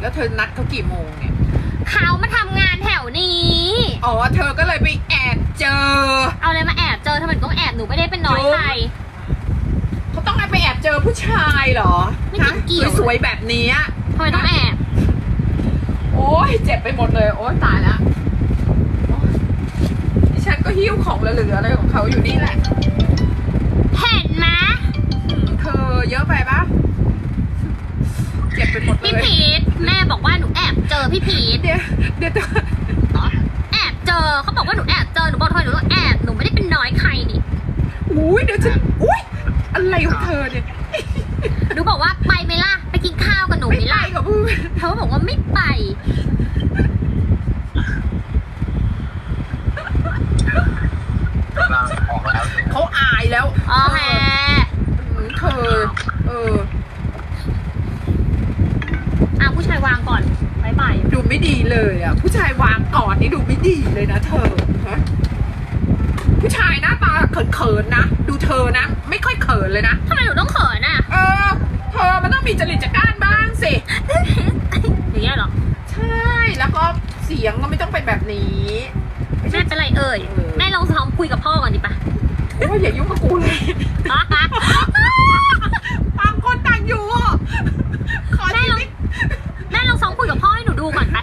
แล้วเธอนัดเขากี่โมงเนี่ย เขามาทำงานแถวนี้ อ๋อ เธอก็เลยไปแอบเจอ เอาอะไรมาแอบเจอทำไมต้องแอบหนูไม่ได้เป็นน้อยจุ๊บใครเขาต้องไปแอบเจอผู้ชายเหรอไม่ฮะเกี่ยวสวยๆแบบเนี้ยทำไมต้องแอบ โอ้ยเจ็บไปหมดเลย โอ้ยตายแล้วโอ๊ยดิฉันก็หิ้วของเหลือๆอะไรของเขาอยู่นี่แหละ ไปหมดเลพี่ยพีทแม่บอกว่าหนูแอบเจอพี่พีทเดี๋ยวเดี๋ยวเธอแอบเจอเขาบอกว่าหนูแอบเจอหนูบอกทำไมหนูต้องแอบหนูไม่ได้เป็นน้อยใครนี่อุ้ยเดี๋ยวฉันอุ้ยอะไรของเธอเนี่ยหนูบอกว่าไปไหมล่ะไปกินข้าวกับหนูไม่ไหมไล่ล่ะกับเพื่อนเขาบอกว่าไม่ไป กำลังออกแล้วเขาอายแล้วโอเคอืมเธอเอออ่ ไม่ดีเลยอะ ผู้ชายวางก่อนนี่ดูไม่ดีเลยนะเธอผู้ชายหน้าตาเขินๆนะ ดูเธอนะ ไม่ค่อยเขินเลยนะทำไมหนูต้องเขินอะ เออเธอมันต้องมีจริตจักรานบ้างสิอย่างเงี้ยหรอ ใช่ แล้วก็เสียงก็ไม่ต้องเป็นแบบนี้แม่เป็นไรเอ่ยแม่ลองซ้อมคุยกับพ่อก่อนดิปะโอ้ยอย่ายุ่งกับกูเลยต่างคนต่างอยู่แม่ลองแม่ลองซ้อมคุยกับพ่อให้หนูดูก่อนปะ